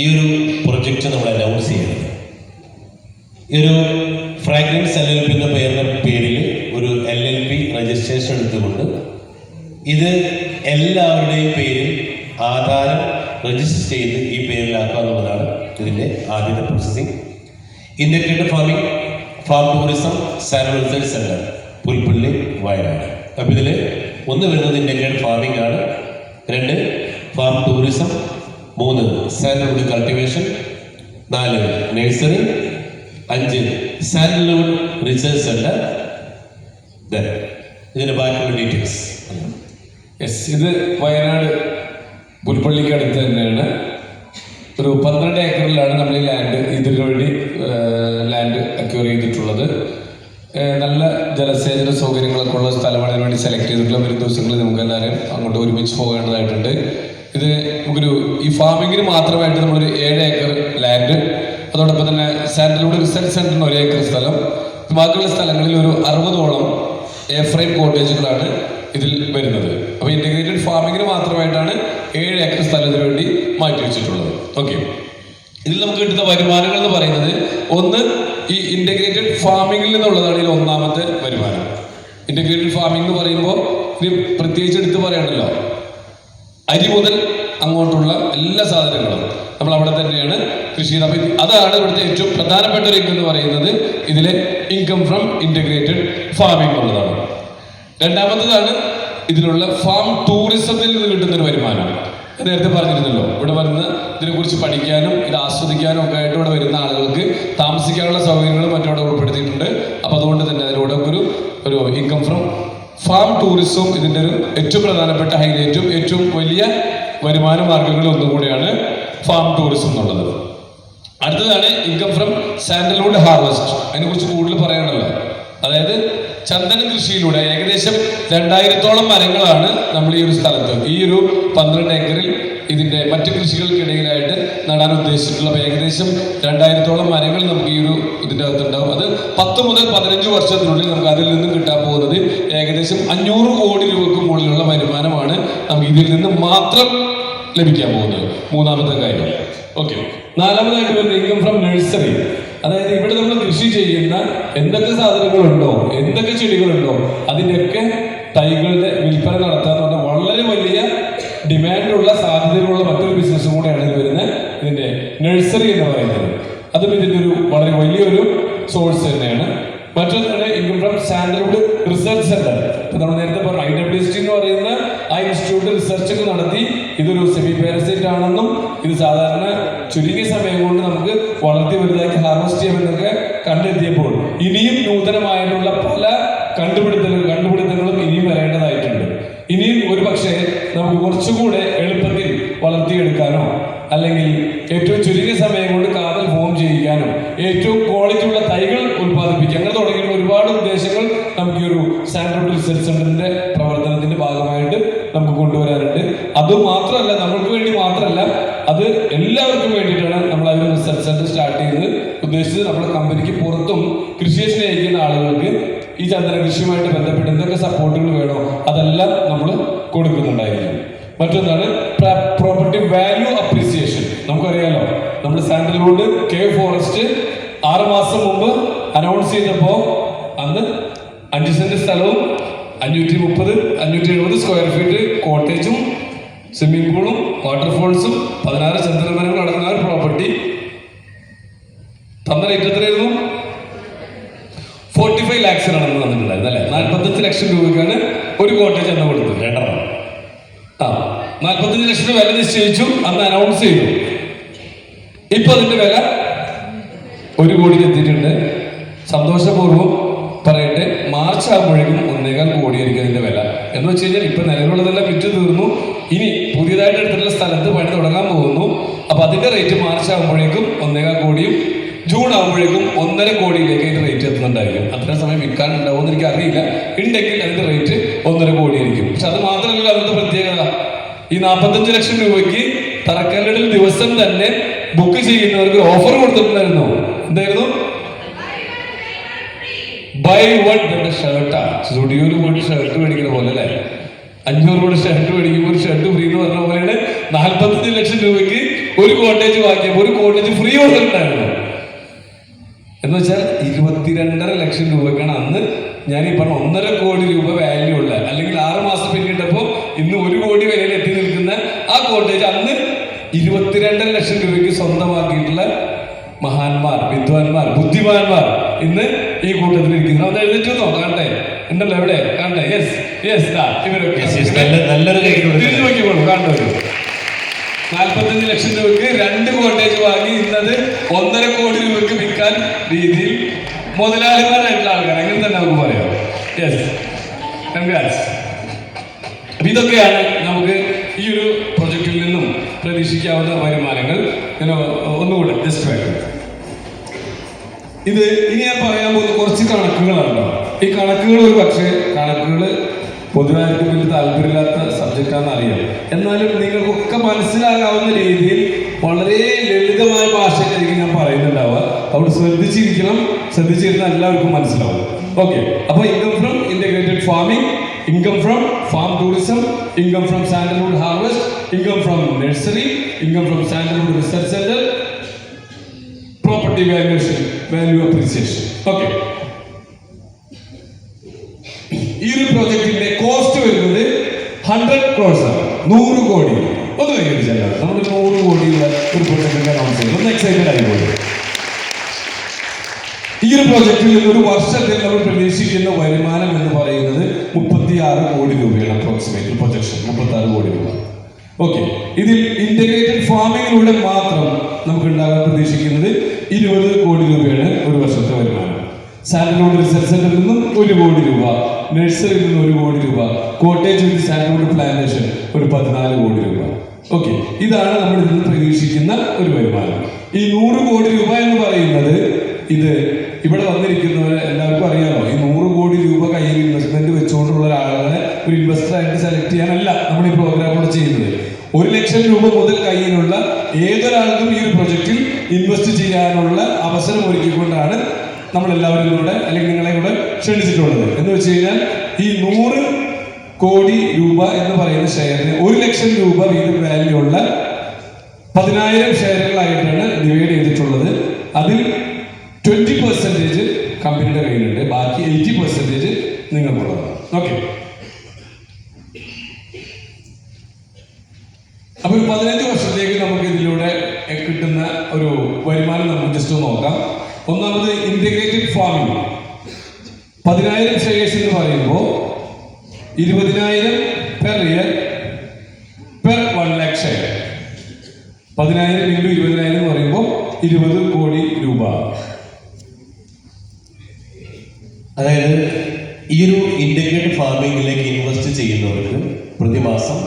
ഈ ഒരു പ്രൊജക്റ്റ് നമ്മൾ അനൗൺസ് ചെയ്യുന്നത് ഈ ഒരു ഫ്രാഗ്രൻസ് എൽ എൽ പി എന്ന പേരിന്റെ പേരിൽ ഒരു എൽ എൽ പി രജിസ്ട്രേഷൻ എടുത്തുകൊണ്ട് ഇത് എല്ലാവരുടെയും പേരിൽ ആധാരം രജിസ്റ്റർ ചെയ്ത് ഈ പേരിലാക്കുക എന്നുള്ളതാണ് ഇതിന്റെ ആദ്യത്തെ processing ഇൻഡസ്ട്രിയുടെ farming farm tourism sanitary centre Pulpally Wayanad. അപ്പോൾ ഇതിൽ ഒന്ന് വരുന്നത് ഇൻഡസ്ട്രിയുടെ ഫാമിംഗ് ആണ്. രണ്ട് ഫാം ടൂറിസം മൂന്ന് സാൻഡൽവുഡ് കൾട്ടിവേഷൻ നാല് നഴ്സറി അഞ്ച് സാൻഡൽവുഡ് റിസർച്ച് സെന്റർ ഇതിന്റെ ബാക്കിയുള്ള ഡീറ്റെയിൽസ് യെസ് ഇത് വയനാട് പുൽപ്പള്ളിക്ക് അടുത്ത് തന്നെയാണ്. ഒരു പന്ത്രണ്ട് ഏക്കറിലാണ് നമ്മൾ ഈ ലാൻഡ് ഇതിനു വേണ്ടി ലാൻഡ് അക്യൂർ ചെയ്തിട്ടുള്ളത്. നല്ല ജലസേചന സൗകര്യങ്ങളൊക്കെ ഉള്ള സ്ഥലമാണ് അതിനുവേണ്ടി സെലക്ട് ചെയ്തിട്ടുള്ള. വരും ദിവസങ്ങളിൽ നമുക്ക് എല്ലാവരും അങ്ങോട്ട് ഒരുമിച്ച് പോകേണ്ടതായിട്ടുണ്ട്. ഇത് നമുക്കൊരു ഈ ഫാമിങ്ങിന് മാത്രമായിട്ട് നമ്മളൊരു ഏഴ് ഏക്കർ ലാൻഡ് അതോടൊപ്പം തന്നെ സാൻഡൽവുഡ് റിസർച്ച് സെന്ററിന് ഒരു ഏക്കർ സ്ഥലം. ബാക്കിയുള്ള സ്ഥലങ്ങളിൽ ഒരു അറുപതോളം എ ഫ്രെയിം കോട്ടേജുകളാണ് ഇതിൽ വരുന്നത്. അപ്പോൾ ഇന്റഗ്രേറ്റഡ് ഫാമിങ്ങിന് മാത്രമായിട്ടാണ് ഏഴ് ഏക്കർ സ്ഥലത്തിന് വേണ്ടി മാറ്റി വെച്ചിട്ടുള്ളത്. ഓക്കെ ഇതിൽ നമുക്ക് കിട്ടുന്ന വരുമാനങ്ങൾ എന്ന് പറയുന്നത് ഒന്ന് ഈ ഇന്റഗ്രേറ്റഡ് ഫാമിങ്ങിൽ നിന്നുള്ളതാണ് ഇതിൽ ഒന്നാമത്തെ വരുമാനം. ഇന്റഗ്രേറ്റഡ് ഫാമിംഗ് എന്ന് പറയുമ്പോൾ ഇനി പ്രത്യേകിച്ച് എടുത്ത് പറയണല്ലോ അരി മുതൽ അങ്ങോട്ടുള്ള എല്ലാ സാധനങ്ങളും നമ്മൾ അവിടെ തന്നെയാണ് കൃഷി ചെയ്യുന്നത്. അതാണ് ഇവിടുത്തെ ഏറ്റവും പ്രധാനപ്പെട്ട ഒരു ഇൻകം എന്ന് പറയുന്നത്. ഇതിലെ ഇൻകം ഫ്രം ഇന്റഗ്രേറ്റഡ് ഫാമിംഗ് എന്നുള്ളതാണ്. രണ്ടാമത്തതാണ് ഇതിലുള്ള ഫാം ടൂറിസത്തിൽ നിന്ന് കിട്ടുന്ന ഒരു വരുമാനം നേരത്തെ പറഞ്ഞിരുന്നല്ലോ ഇവിടെ വന്ന് ഇതിനെക്കുറിച്ച് പഠിക്കാനും ഇത് ആസ്വദിക്കാനും ഒക്കെ ആയിട്ട് ഇവിടെ വരുന്ന ആളുകൾക്ക് താമസിക്കാനുള്ള സൗകര്യങ്ങളും മറ്റവിടെ ഉൾപ്പെടുത്തിയിട്ടുണ്ട്. അപ്പൊ അതുകൊണ്ട് തന്നെ അതിലൂടെ ഒരു ഒരു ഇൻകം ഫ്രം ഫാം ടൂറിസം ഇതിന്റെ ഒരു ഏറ്റവും പ്രധാനപ്പെട്ട ഹൈലൈറ്റും ഏറ്റവും വലിയ വരുമാന മാർഗങ്ങളിൽ ഒന്നും കൂടിയാണ് ഫാം ടൂറിസം എന്നുള്ളത്. അടുത്തതാണ് ഇൻകം ഫ്രം സാൻഡൽവുഡ് ഹാർവസ്റ്റ് അതിനെക്കുറിച്ച് കൂടുതൽ പറയാനുള്ളത്. അതായത് ചന്ദന കൃഷിയിലൂടെ ഏകദേശം രണ്ടായിരത്തോളം മരങ്ങളാണ് നമ്മൾ ഈ ഒരു സ്ഥലത്ത് ഈ ഒരു പന്ത്രണ്ട് ഏക്കറിൽ ഇതിന്റെ മറ്റ് കൃഷികൾക്കിടയിലായിട്ട് നടാൻ ഉദ്ദേശിച്ചിട്ടുള്ള ഏകദേശം രണ്ടായിരത്തോളം മരങ്ങൾ നമുക്ക് ഈ ഒരു ഇതിന്റെ അകത്തുണ്ടാവും. അത് പത്ത് മുതൽ പതിനഞ്ച് വർഷത്തിനുള്ളിൽ നമുക്ക് അതിൽ നിന്നും കിട്ടാൻ പോകുന്നത് ഏകദേശം അഞ്ഞൂറ് കോടി രൂപക്ക് മുകളിലുള്ള വരുമാനമാണ് നമുക്ക് ഇതിൽ നിന്ന് മാത്രം ലഭിക്കാൻ പോകുന്നത്. മൂന്നാമത്തെ കാര്യം. ഓക്കെ നാലാമതായിട്ട് വരുന്ന ഇൻകം ഫ്രം നഴ്സറി അതായത് ഇവിടെ നമ്മൾ കൃഷി ചെയ്യുന്ന എന്തൊക്കെ സാധനങ്ങളുണ്ടോ എന്തൊക്കെ ചെടികളുണ്ടോ അതിന്റെയൊക്കെ തൈകളുടെ വിൽപ്പന പറഞ്ഞാൽ വളരെ വലിയ ഡിമാൻഡുള്ള സാധ്യതകളുള്ള മറ്റൊരു ബിസിനസ് കൂടെയാണ് ഇത് വരുന്നത്. ഇതിന്റെ നഴ്സറി എന്ന് പറയുന്നത്. അതും ഇതിന്റെ ഒരു വളരെ വലിയൊരു സോഴ്സ് തന്നെയാണ്. മറ്റൊന്നാണ് income from sandalwood research centre ഇപ്പൊ നമ്മൾ നേരത്തെ പറഞ്ഞു ഐ ഡബ്ല്യു എസ് ടി എന്ന് പറയുന്ന ആ ഇൻസ്റ്റിറ്റ്യൂട്ട് റിസർച്ച് ഒക്കെ നടത്തി ഇതൊരു സെമി പാരസൈറ്റ് ആണെന്നും ഇത് സാധാരണ ചുരുങ്ങിയ സമയം കൊണ്ട് നമുക്ക് വളർത്തി വലുതാക്കി ഹാർവസ്റ്റ് ചെയ്യാമെന്നൊക്കെ കണ്ടെത്തിയപ്പോൾ ഇനിയും നൂതനമായിട്ടുള്ള പല കണ്ടുപിടുത്തങ്ങളും കണ്ടുപിടുത്തങ്ങളും ഇനിയും വരേണ്ടതായിട്ടുണ്ട് ഇനിയും ഒരു പക്ഷേ നമുക്ക് കുറച്ചുകൂടെ എളുപ്പത്തിൽ വളർത്തിയെടുക്കാനോ അല്ലെങ്കിൽ ഏറ്റവും ചുരുങ്ങിയ സമയം കൊണ്ട് കാതൽ ഫോം ചെയ്യിക്കാനും ഏറ്റവും ക്വാളിറ്റി ഉള്ള തൈകൾ ഉൽപ്പാദിപ്പിക്കുക അങ്ങനെ തുടങ്ങിയിട്ടുള്ള ഒരുപാട് ഉദ്ദേശങ്ങൾ നമുക്ക് ഈ ഒരു സാൻഡ്രോഡ് റിസർച്ച് സെന്ററിന്റെ പ്രവർത്തനത്തിന്റെ ഭാഗമായിട്ട് നമുക്ക് കൊണ്ടുവരാറുണ്ട് അത് മാത്രമല്ല നമ്മൾക്ക് വേണ്ടി മാത്രമല്ല അത് എല്ലാവർക്കും വേണ്ടിയിട്ടാണ് നമ്മൾ ആ റിസർച്ച് സെന്റർ സ്റ്റാർട്ട് ചെയ്തത് ഉദ്ദേശിച്ചത് നമ്മുടെ കമ്പനിക്ക് പുറത്തും കൃഷിയെ സ്നേഹിക്കുന്ന ആളുകൾക്ക് ഈ ചന്ദന കൃഷിയുമായിട്ട് ബന്ധപ്പെട്ട് എന്തൊക്കെ സപ്പോർട്ടുകൾ വേണോ അതെല്ലാം നമ്മൾ കൊടുക്കുന്നുണ്ടായിരിക്കും. മറ്റൊന്നാണ് പ്രോപ്പർട്ടി വാല്യൂ അപ്രീസിയേഷൻ നമുക്കറിയാലോ നമ്മൾ സാൻഡൽവുഡ് കെ ഫോറസ്റ്റ് ആറ് മാസം മുമ്പ് അനൗൺസ് ചെയ്തപ്പോൾ അന്ന് അഞ്ച് സെന്റ് സ്ഥലവും അഞ്ഞൂറ്റി മുപ്പത് അഞ്ഞൂറ്റി എഴുപത് സ്ക്വയർ ഫീറ്റ് കോട്ടേജും സ്വിമ്മിംഗ് പൂളും വാട്ടർഫോൾസും പതിനാറ് ചന്ദ്രമരങ്ങൾ അടങ്ങുന്ന ഒരു പ്രോപ്പർട്ടി തന്ന റേറ്റ് എത്രയായിരുന്നു? ഫോർട്ടി ഫൈവ് ലാക്സിനാണ് തന്നിട്ടുണ്ടായിരുന്നു അല്ലെ? നാൽപ്പത്തഞ്ച് ലക്ഷം രൂപയ്ക്കാണ് ഒരു കോട്ടേജ് അന്ന് കൊടുത്തത്. രണ്ടെണ്ണം. ആ നാൽപ്പത്തഞ്ച് ലക്ഷം വില നിശ്ചയിച്ചു അന്ന് അനൗൺസ് ചെയ്തു. ഇപ്പൊ അതിന്റെ വില ഒരു കോടി എത്തിയിട്ടുണ്ട്. സന്തോഷപൂർവം പറയട്ടെ മാർച്ച് ആകുമ്പോഴേക്കും ഒന്നേകാൽ കോടിയായിരിക്കും അതിന്റെ വില. എന്ന് വെച്ച് കഴിഞ്ഞാൽ ഇപ്പൊ നിലവിലുള്ളതെല്ലാം വിറ്റ് തീർന്നു. ഇനി പുതിയതായിട്ട് എടുത്തിട്ടുള്ള സ്ഥലത്ത് പണി തുടങ്ങാൻ പോകുന്നു. അപ്പൊ അതിന്റെ റേറ്റ് മാർച്ച് ആകുമ്പോഴേക്കും ഒന്നേകാൽ കോടിയും ജൂൺ ആകുമ്പോഴേക്കും ഒന്നര കോടിയിലേക്ക് അതിന്റെ റേറ്റ് എത്തുന്നുണ്ടായിരിക്കും. അത്ര സമയം വിൽക്കാൻ ഉണ്ടാവുമെന്ന് എനിക്ക് അറിയില്ല ഉണ്ടെങ്കിൽ അതിന്റെ റേറ്റ് ഒന്നര കോടിയായിരിക്കും. പക്ഷെ അത് മാത്രമല്ല അതിന്റെ പ്രത്യേകത. ഈ നാൽപ്പത്തഞ്ച് ലക്ഷം രൂപയ്ക്ക് തറക്കല്ലിടൽ ദിവസം തന്നെ ബുക്ക് ചെയ്യുന്നവർക്ക് ഓഫർ കൊടുത്തിട്ടുണ്ടായിരുന്നു. എന്തായിരുന്നു? ബൈ വൺ ഷർട്ടാ സ്റ്റുഡിയോയിൽ പോയിട്ട് ഷർട്ട് മേടിക്കുന്ന പോലെ അല്ലേ? അഞ്ഞൂറ് രൂപ ഷർട്ട് മേടിക്കുമ്പോൾ ഒരു ഷർട്ട് ഫ്രീ എന്ന് പറഞ്ഞ പോലെയാണ് നാൽപ്പത്തഞ്ച് ലക്ഷം രൂപയ്ക്ക് ഒരു കോട്ടേജ് വാങ്ങിയപ്പോൾ ഒരു കോട്ടേജ് ഫ്രീ കൊടുത്തിട്ടുണ്ടായിരുന്നു. എന്ന് വെച്ചാൽ ഇരുപത്തിരണ്ടര ലക്ഷം രൂപക്കാണ് അന്ന് ഞാൻ ഈ പറഞ്ഞ ഒന്നര കോടി രൂപ വാല്യൂ ഉള്ള അല്ലെങ്കിൽ ആറ് മാസം പിന്നിട്ടപ്പോൾ ഇന്ന് ഒരു കോടി വിലയിൽ എത്തി ആ കോട്ടേജ് അന്ന് ഇരുപത്തിരണ്ടര ലക്ഷം രൂപയ്ക്ക് സ്വന്തമാക്കിയിട്ടുള്ള മഹാന്മാർ വിദ്വാൻമാർ ബുദ്ധിമാന്മാർ ഇന്ന് ഈ കൂട്ടത്തിൽ ഇരിക്കുന്നു അത് എഴുതിച്ചു കാണട്ടെ. ഉണ്ടല്ലോ എവിടെ? കാണട്ടെ. യെസ് യെസ് ഇവരൊക്കെ. തിരിഞ്ഞു നോക്കിക്കോളൂ നാൽപ്പത്തഞ്ച് ലക്ഷം രൂപയ്ക്ക് രണ്ട് കോട്ടേജ് വാങ്ങി ഇന്നത് ഒന്നര കോടി രൂപയ്ക്ക് വിൽക്കാൻ രീതിയിൽ മുതലാളിമാരായിട്ടുള്ള ആൾക്കാർ അങ്ങനെ തന്നെ നമുക്ക് പറയാം. യെസ് കൺഗ്രാറ്റ്സ് അപ്പൊ ഇതൊക്കെയാണ് പ്രൊജക്റ്റിൽ നിന്നും പ്രതീക്ഷിക്കാവുന്ന വരുമാനങ്ങൾ ഒന്നുകൂടെ ജസ്റ്റ് ഇത് ഇനി ഞാൻ പറയാൻ പോകുന്ന കുറച്ച് കണക്കുകളാണ് ഈ കണക്കുകൾ ഒരു പക്ഷേ കണക്കുകൾ പൊതുവായിരിക്കും വലിയ താല്പര്യമില്ലാത്ത സബ്ജക്റ്റാണെന്ന് അറിയാം. എന്നാലും നിങ്ങൾക്കൊക്കെ മനസ്സിലാകാവുന്ന രീതിയിൽ വളരെ ലളിതമായ ഭാഷയിലായിരിക്കും ഞാൻ പറയുന്നുണ്ടാവുക. അവിടെ ശ്രദ്ധിച്ചിരിക്കണം. ശ്രദ്ധിച്ചിരുന്ന എല്ലാവർക്കും മനസ്സിലാവും. ഓക്കെ അപ്പോൾ income from integrated farming income from farm tourism income from sandalwood harvest income from nursery income from sandalwood research centre property valuation value appreciation okay ഈ ഒരു പ്രോജക്റ്റിന്റെ കോസ്റ്റ് വരുന്നത് ഹൺഡ്രഡ് ക്രോസ് ആണ്. നൂറ് കോടി. ഒന്ന് കൈകരിച്ചല്ല നമ്മൾ നൂറ് കോടിയുള്ള ഒരു പ്രോജക്റ്റിന്റെ അനൗൺസ് ചെയ്തു ഒന്ന് എക്സൈറ്റഡ് ആയിപ്പോയി ഈ ഒരു പ്രോജക്റ്റിൽ ഒരു വർഷത്തിൽ നമ്മൾ പ്രതീക്ഷിക്കുന്ന വരുമാനം എന്ന് പറയുന്നത് മുപ്പത്തി ആറ് കോടി രൂപയാണ് അപ്രോക്സിമേറ്റ് പ്രൊജക്ഷൻ മുപ്പത്തി കോടി രൂപ. ഓക്കെ ഇതിൽ ഇന്റഗ്രേറ്റഡ് ഫാമിങ്ങിലൂടെ മാത്രം നമുക്ക് ഉണ്ടാകാൻ പ്രതീക്ഷിക്കുന്നത് ഇരുപത് കോടി രൂപയാണ് ഒരു വർഷത്തെ വരുമാനം. സാൻഡൽവുഡ് റിസർച്ച് സെന്ററിൽ നിന്നും ഒരു കോടി രൂപ നഴ്സറിയിൽ നിന്നും ഒരു കോടി രൂപ കോട്ടേജ് വിത്ത് സാൻഡൽവുഡ് പ്ലാന്റേഷൻ ഒരു പതിനാല് കോടി രൂപ. ഓക്കെ ഇതാണ് നമ്മൾ ഇതിൽ പ്രതീക്ഷിക്കുന്ന ഒരു വരുമാനം. ഈ നൂറ് കോടി രൂപ എന്ന് പറയുന്നത് ഇത് ഇവിടെ വന്നിരിക്കുന്നവരെ എല്ലാവർക്കും അറിയാമോ? ഈ നൂറ് കോടി രൂപ കയ്യിൽ ഇൻവെസ്റ്റ്മെന്റ് വെച്ചുകൊണ്ടുള്ള ഒരാളെ ഒരു ഇൻവെസ്റ്റർ ആയിട്ട് സെലക്ട് ചെയ്യാനല്ല നമ്മൾ ഈ പ്രോഗ്രാം പ്രോഗ്രാമോട് ചെയ്യുന്നത്. ഒരു ലക്ഷം രൂപ മുതൽ കയ്യിലുള്ള ഏതൊരാൾക്കും ഈ ഒരു പ്രൊജക്റ്റിൽ ഇൻവെസ്റ്റ് ചെയ്യാനുള്ള അവസരം ഒരുക്കിക്കൊണ്ടാണ് നമ്മൾ എല്ലാവരും കൂടെ അല്ലെങ്കിൽ നിങ്ങളെ കൂടെ ക്ഷണിച്ചിട്ടുള്ളത്. എന്ന് വെച്ച് കഴിഞ്ഞാൽ ഈ നൂറ് കോടി രൂപ എന്ന് പറയുന്ന ഷെയറിന് ഒരു ലക്ഷം രൂപ വീതം വാല്യൂ ഉള്ള പതിനായിരം ഷെയറുകളായിട്ടാണ് ഡിവൈഡ് ചെയ്തിട്ടുള്ളത്. അതിൽ നിങ്ങൾക്കുള്ളതാണ് ഓക്കെ അപ്പൊ ഒരു പതിനഞ്ച് വർഷത്തേക്ക് നമുക്ക് ഇതിലൂടെ കിട്ടുന്ന ഒരു വരുമാനം നമുക്ക് ജസ്റ്റ് നോക്കാം. ഒന്നാമത് ഇന്റഗ്രേറ്റഡ് ഫാമിംഗ് പതിനായിരം ഷെയർസ് എന്ന് പറയുമ്പോൾ ഇരുപതിനായിരം per year per one lakh share പതിനായിരം ഇന്റു ഇരുപതിനായിരം എന്ന് പറയുമ്പോൾ ഇരുപത് കോടി ചെയ്യുന്നവർക്ക് പ്രതിമാസം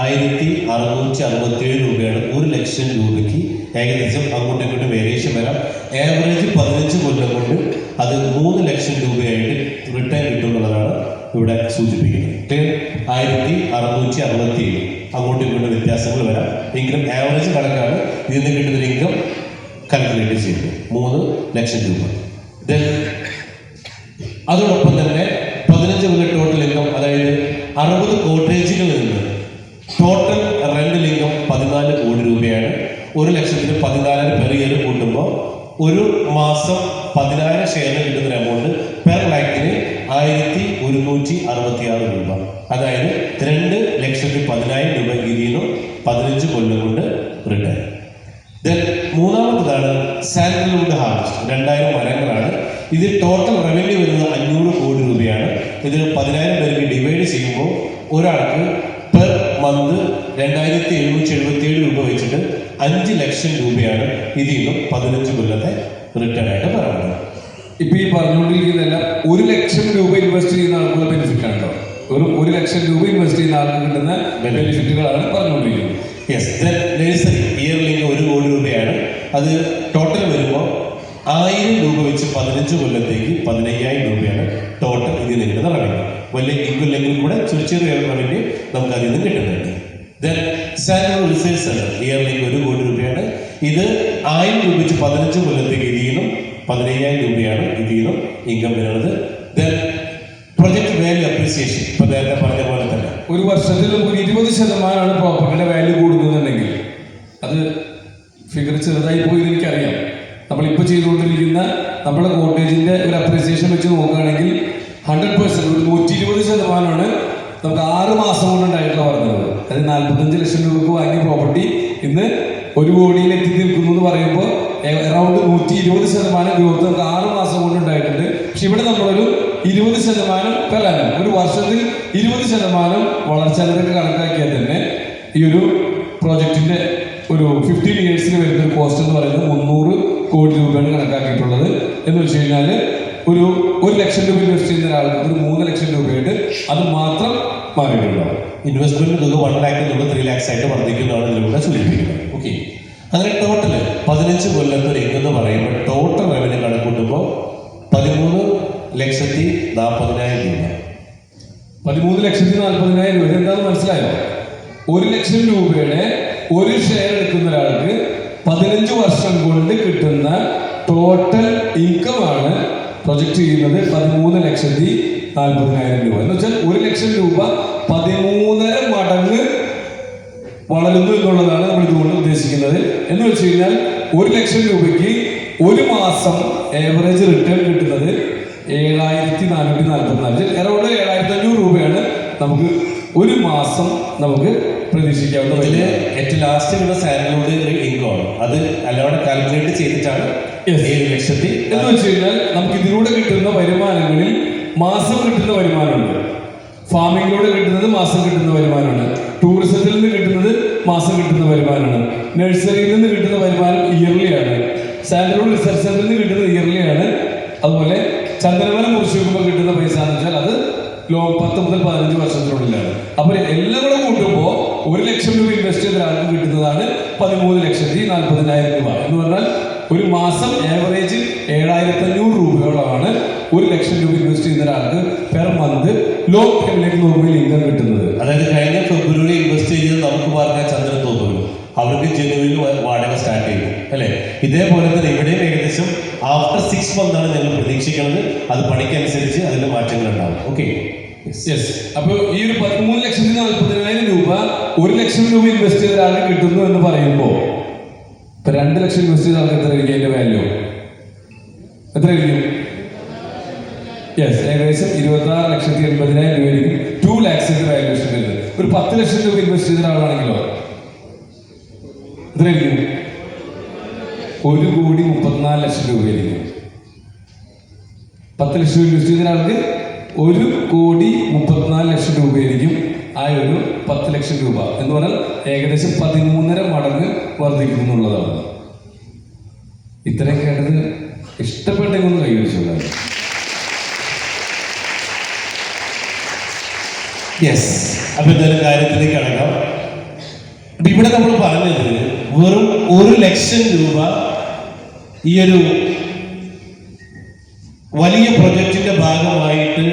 ആയിരത്തി അറുന്നൂറ്റി അറുപത്തിയേഴ് രൂപയാണ് ഒരു ലക്ഷം രൂപയ്ക്ക് ഏകദേശം അങ്ങോട്ടും ഇങ്ങോട്ടും വേരിയേഷൻ വരാം. ആവറേജ് പതിനഞ്ച് കൊല്ലം കൊണ്ട് അത് മൂന്ന് ലക്ഷം രൂപയായിട്ട് റിട്ടേൺ കിട്ടുമെന്നുള്ളതാണ് ഇവിടെ സൂചിപ്പിക്കുന്നത്. ക്ലിയർ ആയിരത്തി അറുന്നൂറ്റി അറുപത്തി ഏഴ് അങ്ങോട്ടും ഇങ്ങോട്ടും വ്യത്യാസങ്ങൾ വരാം. എങ്കിലും ആവറേജ് കണക്കാണ് ഇതിൽ നിന്ന് കിട്ടുന്ന ഇൻകം കാൽക്കുലേറ്റ് ചെയ്യുന്നത്. മൂന്ന് ലക്ഷം രൂപ. ദെൻ അതോടൊപ്പം തന്നെ അറുപത് കോട്ടേജുകളിൽ നിന്ന് ടോട്ടൽ റെന്റ് ലിംഗം പതിനാല് കോടി രൂപയാണ്. ഒരു ലക്ഷത്തിന് പതിനാലായിരം പെർ ഇയർ കൂട്ടുമ്പോൾ ഒരു മാസം പതിനായിരം ഷെയറിന് കിട്ടുന്ന എമൗണ്ട് പെർ ലാക്കിന് ആയിരത്തി ഒരുന്നൂറ്റി അറുപത്തി ആറ് രൂപ. അതായത് രണ്ട് ലക്ഷത്തി പതിനായിരം രൂപ ഗിരിയിലും പതിനഞ്ച് കൊല്ലം കൊണ്ട് റിട്ടേൺ ദെൻ മൂന്നാമത്തതാണ് സാൻഡൽവുഡ് ഹാർവസ്റ്റ് രണ്ടായിരം മരങ്ങളാണ്. ഇതിൽ ടോട്ടൽ റവന്യൂ വരുന്നത് അഞ്ഞൂറ് കോടി രൂപയാണ് ഇത് പതിനായിരം പേർക്ക് ഡിവൈഡ് ചെയ്യുമ്പോൾ ഒരാൾക്ക് പെർ മന്ത് രണ്ടായിരത്തി എഴുന്നൂറ്റി എഴുപത്തി ഏഴ് രൂപ വെച്ചിട്ട് അഞ്ച് ലക്ഷം രൂപയാണ് ഇതിൽ നിന്നും പതിനഞ്ച് കൊല്ലത്തെ റിട്ടേൺ ആയിട്ട് പറയുന്നത് ഇപ്പൊ ഈ പറഞ്ഞുകൊണ്ടിരിക്കുന്നതല്ല ഒരു ലക്ഷം രൂപ ഇൻവെസ്റ്റ് ചെയ്യുന്ന ആൾക്കുള്ള ബെനിഫിറ്റ് ആണ് കേട്ടോ. ഒരു ഒരു ലക്ഷം രൂപ ഇൻവെസ്റ്റ് ചെയ്യുന്ന ആൾക്ക് കിട്ടുന്ന ബെനിഫിറ്റുകളാണ് പറഞ്ഞുകൊണ്ടിരിക്കുന്നത്. യെസ് ദെൻ നഴ്സറി ഇയർലി ഒരു കോടി രൂപയാണ്. അത് ടോട്ടൽ വരുമ്പോൾ ആയിരം രൂപ വെച്ച് പതിനഞ്ച് കൊല്ലത്തേക്ക് പതിനയ്യായിരം രൂപയാണ് ടോട്ടൽ ഇതിൽ നിന്ന് കിട്ടുന്ന റവന്യൂ വലിയ ഇൻകുല്ലെങ്കിൽ കൂടെ ചെറിയ ചെറിയ റവന്യൂ നമുക്ക് അതിൽ നിന്ന് കിട്ടുന്നുണ്ട്. Then salary research centre yearly ഒരു കോടി രൂപയാണ്. ഇത് ആയിരം രൂപ വെച്ച് പതിനഞ്ച് കൊല്ലത്തേക്ക് ഇതിൽ നിന്നും പതിനയ്യായിരം രൂപയാണ് ഇതിൽ നിന്നും ഇൻകം വരുന്നത്. ദെൻ പ്രൊജക്ട് വാല്യൂ അപ്രീസിയേഷൻ ഇപ്പൊ നേരത്തെ പറഞ്ഞ പോലെ തന്നെ. ഒരു വർഷത്തിൽ ഒരു ഇരുപത് ശതമാനമാണ് പ്രോപ്പർട്ടിയുടെ വാല്യൂ കൂടുന്നുണ്ടെങ്കിൽ അത് ഫിഗർ ചെറുതായി പോയി എനിക്കറിയാം. നമ്മളിപ്പോൾ ചെയ്തുകൊണ്ടിരിക്കുന്ന നമ്മുടെ കോട്ടേജിന്റെ ഒരു അപ്രീസിയേഷൻ വെച്ച് നോക്കുകയാണെങ്കിൽ ഹൺഡ്രഡ് പെർസെന്റ് ഒരു നൂറ്റി ഇരുപത് ശതമാനമാണ് നമുക്ക് ആറ് മാസം കൊണ്ടുണ്ടായിട്ടുള്ള പറഞ്ഞത് അതായത് നാൽപ്പത്തഞ്ച് ലക്ഷം രൂപക്ക് വാങ്ങിയ പ്രോപ്പർട്ടി ഇന്ന് ഒരു കോടിയിൽ എത്തി നിൽക്കുന്നു എന്ന് പറയുമ്പോൾ അറൗണ്ട് നൂറ്റി ഇരുപത് ശതമാനം ഗ്രോത്ത് നമുക്ക് ആറ് മാസം കൊണ്ട് ഉണ്ടായിട്ടുണ്ട് പക്ഷെ ഇവിടെ നമ്മളൊരു ഇരുപത് ശതമാനം annum ഒരു വർഷത്തിൽ ഇരുപത് ശതമാനം വളർച്ച നിരക്ക് കണക്കാക്കിയാൽ തന്നെ ഈ ഒരു പ്രോജക്റ്റിന്റെ ഒരു ഫിഫ്റ്റീൻ ഇയേഴ്സിന് വരുന്ന ഒരു കോസ്റ്റ് എന്ന് പറയുന്നത് മുന്നൂറ് കോടി രൂപയാണ് കണക്കാക്കിയിട്ടുള്ളത്. എന്ന് വെച്ച് കഴിഞ്ഞാൽ ഒരു ഒരു ലക്ഷം രൂപ ഇൻവെസ്റ്റ് ചെയ്യുന്ന ഒരാൾക്ക് ഒരു മൂന്ന് ലക്ഷം രൂപയായിട്ട് അത് മാത്രം മാറിയിട്ടുണ്ടാവും ഇൻവെസ്റ്റ്മെന്റ് തുക വൺ ലാക്ക് തുക ത്രീ ലാക്സ് ആയിട്ട് വർദ്ധിക്കുന്നതാണ് ഇതിലൂടെ സൂചിപ്പിക്കുന്നത്. ഓക്കെ അങ്ങനെ ടോട്ടൽ പതിനഞ്ച് കൊല്ലത്തെ ഒരു എന്ന് പറയുമ്പോൾ ടോട്ടൽ റവന്യൂ കണക്കൂട്ടുമ്പോൾ പതിമൂന്ന് ലക്ഷത്തി നാൽപ്പതിനായിരം രൂപ. പതിമൂന്ന് ലക്ഷത്തി നാൽപ്പതിനായിരം രൂപ. എന്താണെന്ന് മനസ്സിലായോ? ഒരു ലക്ഷം രൂപയുടെ ഒരു ഷെയർ എടുക്കുന്ന ഒരാൾക്ക് പതിനഞ്ച് വർഷം കൊണ്ട് കിട്ടുന്ന ടോട്ടൽ ഇൻകം ആണ് പ്രൊജക്ട് ചെയ്യുന്നത് പതിമൂന്ന് ലക്ഷത്തി നാൽപ്പതിനായിരം രൂപ. എന്ന് വെച്ചാൽ ഒരു ലക്ഷം രൂപ പതിമൂന്നര മടങ്ങ് വളരുന്നു എന്നുള്ളതാണ് നമ്മൾ ഇതുകൊണ്ട് ഉദ്ദേശിക്കുന്നത്. എന്ന് വെച്ച് കഴിഞ്ഞാൽ ഒരു ലക്ഷം രൂപയ്ക്ക് ഒരു മാസം ഏവറേജ് റിട്ടേൺ കിട്ടുന്നത് ഏഴായിരത്തി നാനൂറ്റി നാൽപ്പത്തി നാല് അറൗണ്ട് ഏഴായിരത്തി അഞ്ഞൂറ് രൂപയാണ് നമുക്ക് ഒരു മാസം നമുക്ക് പ്രതീക്ഷിക്കാവുന്ന വലിയ ഏറ്റവും ലാസ്റ്റ് ഉള്ള സാലറിയുടെ ഒരു ആണ് അത് അല്ലാതെ കാൽക്കുലേറ്റ് ചെയ്തിട്ടാണ്. ഏഴ് ലക്ഷത്തി എന്ന് വെച്ച് കഴിഞ്ഞാൽ നമുക്ക് ഇതിലൂടെ കിട്ടുന്ന വരുമാനങ്ങളിൽ മാസം കിട്ടുന്ന വരുമാനമുണ്ട്. ഫാമിങ്ങിലൂടെ കിട്ടുന്നത് മാസം കിട്ടുന്ന വരുമാനമാണ്. ടൂറിസത്തിൽ നിന്ന് കിട്ടുന്നത് മാസം കിട്ടുന്ന വരുമാനമാണ്. നഴ്സറിയിൽ നിന്ന് കിട്ടുന്ന വരുമാനം ഇയർലി ആണ്. സാലറോഡ് റിസർച്ച് സെന്ററിൽ നിന്ന് കിട്ടുന്നത് ഇയർലി ആണ്. അതുപോലെ ചന്ദ്രവനം കുറിച്ച് കിട്ടുന്ന പൈസ എന്ന് വെച്ചാൽ അത് ലോ പത്ത് മുതൽ പതിനഞ്ച് വർഷത്തിനുള്ളിലാണ് അപ്പോൾ എല്ലാം കൂടെ കൂട്ടുമ്പോൾ ഒരു ലക്ഷം രൂപ ഇൻവെസ്റ്റ് ചെയ്ത ഒരാൾക്ക് കിട്ടുന്നതാണ് പതിമൂന്ന് ലക്ഷത്തി നാൽപ്പതിനായിരം രൂപ. എന്ന് പറഞ്ഞാൽ ഒരു മാസം ഏവറേജ് ഏഴായിരത്തി അഞ്ഞൂറ് രൂപയോളമാണ് ഒരു ലക്ഷം രൂപ ഇൻവെസ്റ്റ് ചെയ്യുന്ന ഒരാൾക്ക് പെർ മന്ത് ലോ ടൈമിലേക്ക് രൂപയിൽ ഇൻകം കിട്ടുന്നത്. അതായത് കഴിഞ്ഞ ഫെബ്രുവരി ഇൻവെസ്റ്റ് ചെയ്തത് നമുക്ക് പറഞ്ഞ ചന്ദ്രൻ തോന്നുന്നു അവർക്ക് ജനുവരിയിൽ വാടക സ്റ്റാർട്ട് ചെയ്തു അല്ലെ? ഇതേപോലെ തന്നെ ഇവിടെയും ഏകദേശം ആഫ്റ്റർ സിക്സ് മന്ത് ആണ് ഞങ്ങൾ പ്രതീക്ഷിക്കുന്നത്. അത് പണിക്കനുസരിച്ച് അതിൽ മാറ്റങ്ങൾ ഉണ്ടാവും ഓക്കെ യെസ് അപ്പോൾ ഈ ഒരു പതിമൂന്ന് ലക്ഷത്തി നാൽപ്പതിനായിരം രൂപ ഒരു ലക്ഷം രൂപ ഇൻവെസ്റ്റ് ചെയ്ത ആൾക്ക് കിട്ടുന്നു എന്ന് പറയുമ്പോൾ ഇപ്പൊ രണ്ട് ലക്ഷം ഇൻവെസ്റ്റ് ചെയ്ത ആൾക്ക് എത്ര ആയിരിക്കും അതിന്റെ വാല്യൂ എത്ര ആയിരിക്കും യെസ് ഏകദേശം ഇരുപത്തി ആറ് ലക്ഷത്തി എൺപതിനായിരം രൂപയായിരിക്കും ടു ലാക്സിന്റെ വാല്യൂഷൻ ഒരു പത്ത് ലക്ഷം രൂപ ഇൻവെസ്റ്റ് ചെയ്ത ഒരാളാണെങ്കിലോ എത്രയായിരിക്കും? ഒരു കോടി മുപ്പത്തിനാല് ലക്ഷം രൂപയായിരിക്കും. പത്ത് ലക്ഷം ഇൻവെസ്റ്റ് ചെയ്ത ഒരാൾക്ക് ഒരു കോടി മുപ്പത്തിനാല് ലക്ഷം രൂപയായിരിക്കും. ആ ഒരു പത്ത് ലക്ഷം രൂപ എന്ന് പറഞ്ഞാൽ ഏകദേശം പതിമൂന്നര മടങ്ങ് വർദ്ധിക്കും എന്നുള്ളതാണ്. ഇത്രയും കേട്ടത് ഇഷ്ടപ്പെട്ടെങ്കിൽ ഒന്ന് കൈവരിച്ചുള്ളത് യെസ് അപ്പൊ എന്തായാലും കാര്യത്തിലേക്ക് കടക്കാം. അപ്പൊ ഇവിടെ നമ്മൾ പറഞ്ഞത് വെറും ഒരു ലക്ഷം രൂപ ഈ ഒരു വലിയ പ്രൊജക്ടിന്റെ ഭാഗമായിട്ട്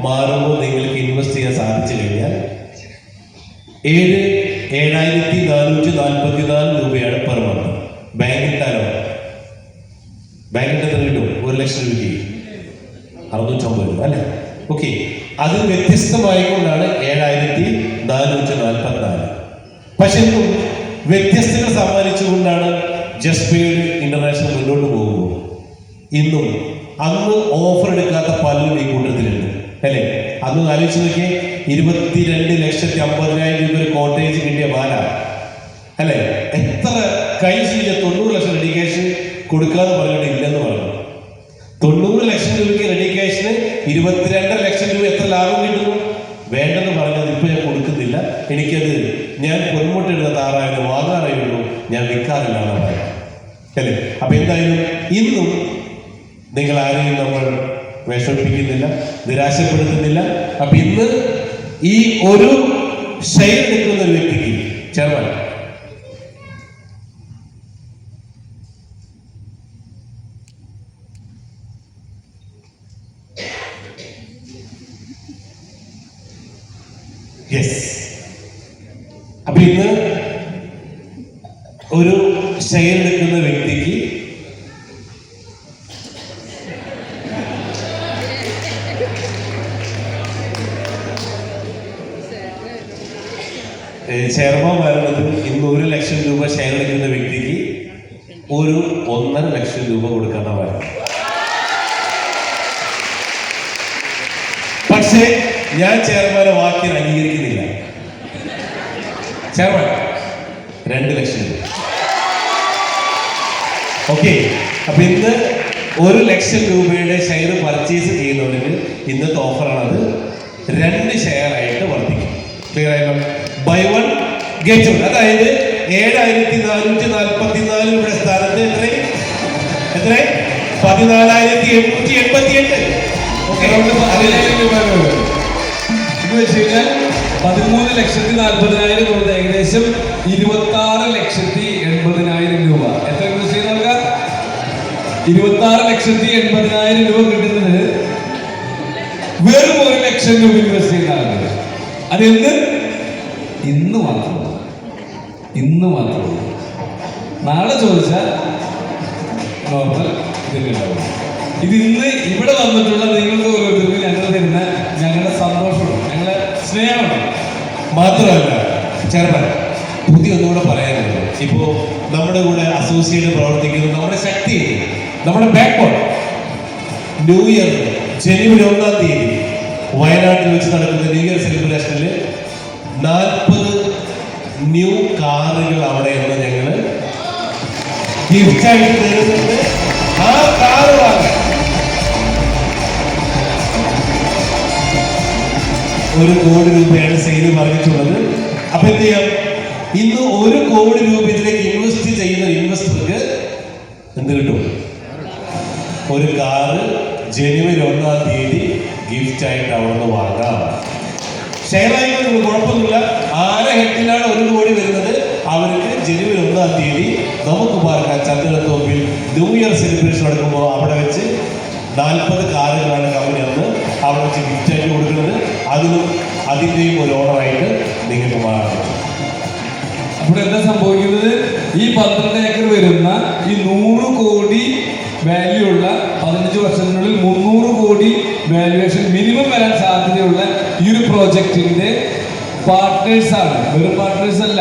മാറുമ്പോൾ നിങ്ങൾക്ക് ഇൻവെസ്റ്റ് ചെയ്യാൻ സാധിച്ചു കഴിഞ്ഞാൽ ഏഴ് ഏഴായിരത്തി നാനൂറ്റി നാൽപ്പത്തി നാല് രൂപയാണ് പെർ മന്ത്. ബാങ്ക് ഇട്ടാലോ ബാങ്ക് തന്നെ കിട്ടും. ഒരു ലക്ഷം രൂപയ്ക്ക്. അറുന്നൂറ്റമ്പത് രൂപ അല്ലേ? ഓക്കെ അത് വ്യത്യസ്തമായിക്കൊണ്ടാണ് ഏഴായിരത്തി നാനൂറ്റി നാൽപ്പത്തി നാല് പക്ഷെ ഇന്നും വ്യത്യസ്തങ്ങൾ സമ്മാനിച്ചുകൊണ്ടാണ് ജസ്പേഡ് ഇന്റർനാഷണൽ മുന്നോട്ട് പോകുമ്പോൾ ഇന്നും അന്ന് ഓഫർ എടുക്കാത്ത പലരും ഈ കൂട്ടത്തിലുണ്ട്. അല്ലേ? അന്ന് ആലോചിച്ച് നോക്കിയേ ഇരുപത്തിരണ്ട് ലക്ഷത്തി അമ്പതിനായിരം രൂപ ഒരു കോട്ടേജ് കിട്ടിയ ബാല. അല്ലേ? എത്ര കൈ ചെയ്ത തൊണ്ണൂറ് ലക്ഷം റെഡി ക്യാഷ് കൊടുക്കാതെ പറഞ്ഞിട്ട് ഇല്ലെന്ന് പറഞ്ഞു. തൊണ്ണൂറ് ലക്ഷം രൂപയ്ക്ക് റെഡി ക്യാഷിന് ഇരുപത്തിരണ്ടര ലക്ഷം രൂപ എത്ര ലാഭം കിട്ടുന്നു? വേണ്ടെന്ന് പറഞ്ഞത് ഇപ്പൊ ഞാൻ കൊടുക്കുന്നില്ല. എനിക്കത് ഞാൻ പൊന്മുട്ടിടുന്ന താറായത് വാങ്ങാറേയുള്ളൂ. ഞാൻ വിൽക്കാറില്ലാന്ന് പറയാം. അല്ലേ? അപ്പൊ എന്തായാലും ഇന്നും നിങ്ങൾ ആരെയും നമ്മൾ വിഷമിപ്പിക്കുന്നില്ല നിരാശപ്പെടുത്തുന്നില്ല. അപ്പൊ ഇന്ന് ഈ ഒരു ഷെയർ നിൽക്കുന്ന ഒരു വ്യക്തിക്ക് ചെറുതാൻ യെസ് അപ്പൊ ഇന്ന് ഒരു ഷെയർ എടുക്കുന്ന വ്യക്തിക്ക് ചെയർമാൻ വരുന്നത് ഇന്ന് ഒരു ലക്ഷം രൂപ ഷെയർ എടുക്കുന്ന വ്യക്തിക്ക് ഒരു ഒന്നര ലക്ഷം രൂപ കൊടുക്കുന്ന വരണം പക്ഷേ ഞാൻ ചെയർമാനെ വാക്കിന് അംഗീകരിക്കുന്നില്ല. ചെയർമാൻ രണ്ട് ലക്ഷം രൂപ. ഓക്കെ അപ്പൊ ഇന്ന് ഒരു ലക്ഷം രൂപയുടെ ഷെയർ പർച്ചേസ് ചെയ്യുന്നവർക്ക് ഇന്നത്തെ ഓഫറാണത് രണ്ട് ഷെയർ ആയിട്ട് വർദ്ധിക്കും. ക്ലിയർ ആയല്ലോ? ബൈ വൺ ഗെറ്റ് വൺ അതായത് ഏഴായിരത്തി നാനൂറ്റി നാൽപ്പത്തി നാല് രൂപയുടെ സ്ഥാനത്ത് എത്രയും എത്ര പതിനാലായിരത്തി എണ്ണൂറ്റി എൺപത്തി എട്ട് ഓക്കെ വരും. ഇത് വെച്ച് കഴിഞ്ഞാൽ പതിമൂന്ന് ലക്ഷത്തി നാൽപ്പതിനായിരം രൂപ ഏകദേശം ഇരുപത്തി ആറ് ലക്ഷത്തി എൺപതിനായിരം രൂപ. എത്ര കൃഷി നൽകാം ഇരുപത്തി ആറ് ലക്ഷത്തി എൺപതിനായിരം രൂപ കിട്ടുന്നത് വെറും ഒരു ലക്ഷം രൂപ ഇൻവെസ്റ്റ് ആളുകൾ അതെന്ത്? ഇന്ന് മാത്രം ഇന്ന് മാത്രം നാളെ ചോദിച്ചാൽ ഇത് ഇന്ന് ഇവിടെ വന്നിട്ടുള്ള നിങ്ങൾക്ക് ഓരോരുത്തർക്കും ഞങ്ങൾ തരുന്ന ഞങ്ങളുടെ സന്തോഷമാണ്. ഞങ്ങളുടെ സ്നേഹമാണ്. മാത്രമല്ല ചെയർമാൻ പുതിയ ഒന്നുകൂടെ പറയാനുണ്ട്. ഇപ്പോ നമ്മുടെ കൂടെ അസോസിയേറ്റ് പ്രവർത്തിക്കുന്ന നമ്മുടെ ശക്തി നമ്മുടെ ബാക്ക് ബോൺ ന്യൂ ഇയർ ജനുവരി ഒന്നാം തീയതി വയനാട്ടിൽ വെച്ച് നടക്കുന്ന ന്യൂ ഇയർ സെലിബ്രേഷനിൽ നാൽപ്പത് ന്യൂ കാറുകൾ അവിടെ നിന്ന് ഞങ്ങൾ ഗിഫ്റ്റായിട്ട് തരുന്നുണ്ട് ആ കാറ് വാങ്ങാൻ. ഒരു കോടി രൂപയാണ് സെയിൽ പറഞ്ഞിട്ടുള്ളത്. അപ്പൊ എന്ത് ചെയ്യാം? ഇന്ന് ഒരു കോടി രൂപ ഇതിലേക്ക് ഇൻവെസ്റ്റ് ചെയ്യുന്ന ഇൻവെസ്റ്റർക്ക് എന്ത് കിട്ടും? ഒരു കാറ് ജനുവരി ഒന്നാം തീയതി ഗിഫ്റ്റ് ആയിട്ട് അവിടെ നിന്ന് വാങ്ങാം. ഷെയർ ആയിട്ട് കുഴപ്പമൊന്നുമില്ല. ആരെ ഹെഡിലാണ് ഒരു കോടി വരുന്നത്? അവർക്ക് ജനുവരി ഒന്നാം തീയതി നമുക്ക് പാർക്കാൻ ചന്ദ്രത്തോപ്പിൽ ന്യൂ ഇയർ സെലിബ്രേഷൻ നടക്കുമ്പോൾ അവിടെ വെച്ച് നാൽപ്പത് കാറുകളാണ് കമ്പനി അന്ന് അവിടെ വെച്ച് ഗിഫ്റ്റ് ആയിട്ട് കൊടുക്കുന്നത്. അതിനും അതിന്റെയും ഒരു ഓണറായിട്ട് നിങ്ങൾക്ക് മാറണം അപ്പോൾ എന്താ സംഭവിക്കുന്നത്? ഈ പന്ത്രണ്ട് ഏക്കർ വരുന്ന ഈ നൂറ് കോടി വാല്യൂ ഉള്ള പതിനഞ്ച് വർഷത്തിനുള്ളിൽ മുന്നൂറ് കോടി വാല്യുവേഷൻ മിനിമം വരാൻ സാധ്യതയുള്ള ഈ ഒരു പ്രോജക്റ്റിന്റെ പാർട്ട്നേഴ്സ് ആണ്. വെറും പാർട്ട്നേഴ്സ് അല്ല.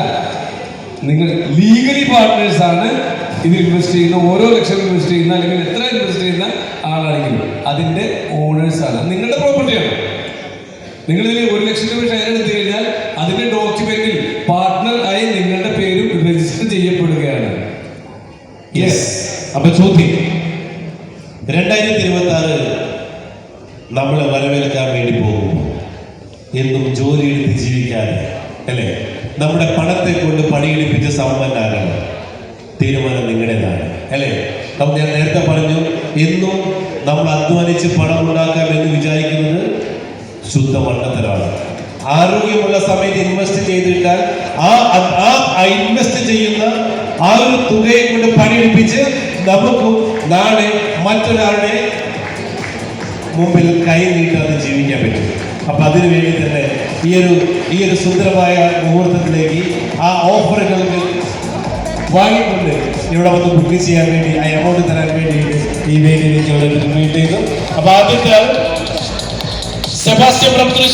നിങ്ങൾ ലീഗലി പാർട്ട്നേഴ്സ് ആണ്. ഇത് ഇൻവെസ്റ്റ് ചെയ്യുന്ന ഓരോ ലക്ഷം ഇൻവെസ്റ്റ് ചെയ്യുന്ന അല്ലെങ്കിൽ എത്ര ഇൻവെസ്റ്റ് ചെയ്യുന്ന ആളാണെങ്കിലും അതിന്റെ ഓണേഴ്സ് ആണ്. നിങ്ങളുടെ പ്രോപ്പർട്ടിയാണ് നിങ്ങൾ ഇതിൽ ഒരു ലക്ഷം രൂപ ഷെയർ എടുത്തു കഴിഞ്ഞാൽ അതിന്റെ ഡോക്യുമെന്റിൽ പാർട്ട്ണർ ആയി നിങ്ങളുടെ പേരും രജിസ്റ്റർ ചെയ്യപ്പെടുകയാണ്. യെസ് അപ്പൊ ചോദ്യം. രണ്ടായിരത്തി ഇരുപത്തി ആറ് നമ്മളെ വരവേൽക്കാൻ വേണ്ടി പോകും എന്നും ജോലി എടുത്ത് ജീവിക്കാതെ അല്ലേ? നമ്മുടെ പണത്തെ കൊണ്ട് പണിയെടുപ്പിച്ച സമ്പന്നാകണം തീരുമാനം നിങ്ങളുടേതാണ് അല്ലേ? നമ്മൾ ഞാൻ നേരത്തെ പറഞ്ഞു എന്നും നമ്മൾ അധ്വാനിച്ച് പണം ഉണ്ടാക്കാം എന്ന് വിചാരിക്കുന്നത് ശുദ്ധ മണ്ടത്തരമാണ് ആരോഗ്യമുള്ള സമയത്ത് ഇൻവെസ്റ്റ് ചെയ്തിട്ടാൽ ആ ആ ഇൻവെസ്റ്റ് ചെയ്യുന്ന ആ ഒരു തുകയെ കൊണ്ട് പണിയെടുപ്പിച്ച് നമുക്ക് നാളെ മറ്റൊരാളുടെ മുമ്പിൽ കൈ നീട്ടാതെ ജീവിക്കാൻ പറ്റും. അപ്പൊ അതിനു വേണ്ടി തന്നെ ഈ ഒരു ഈ ഒരു സുന്ദരമായ മുഹൂർത്തത്തിലേക്ക് ആ ഓഫറുകൾക്ക് വാങ്ങിക്കൊണ്ട് ഇവിടെ വന്ന് ബുക്ക് ചെയ്യാൻ വേണ്ടി ആ എമൗണ്ട് തരാൻ വേണ്ടിയിട്ട് ഈ വേദിയിലേക്ക് ഇവിടെ മീറ്റ് ചെയ്തു. അപ്പൊ ആദ്യത്തെ శభాస్యం ప్రాప్తులు